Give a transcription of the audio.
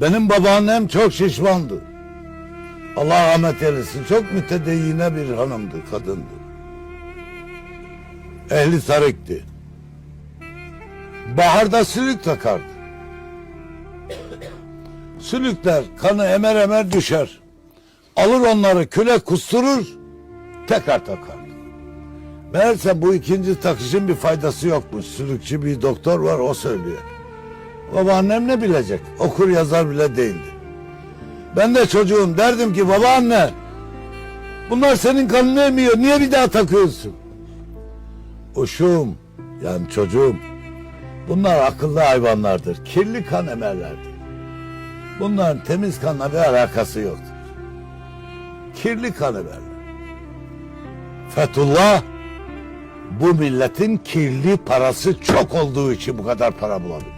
Benim babaannem çok şişmandı. Allah rahmet eylesin. Çok mütedeyyine bir hanımdı, kadındı. Ehli sarıktı. Baharda sülük takardı. Sülükler kanı emer emer düşer. Alır onları küle kusturur, tekrar takardı. Meğerse bu ikinci takışın bir faydası yokmuş. Sülükçü bir doktor var o söylüyor. Babaannem ne bilecek? Okur yazar bile değildi. Ben de çocuğum derdim ki babaanne bunlar senin kanını emiyor niye bir daha takıyorsun? Uşum yani çocuğum bunlar akıllı hayvanlardır. Kirli kan emerlerdir. Bunların temiz kanla bir alakası yoktur. Kirli kan emerler. Fethullah bu milletin kirli parası çok olduğu için bu kadar para bulabilir.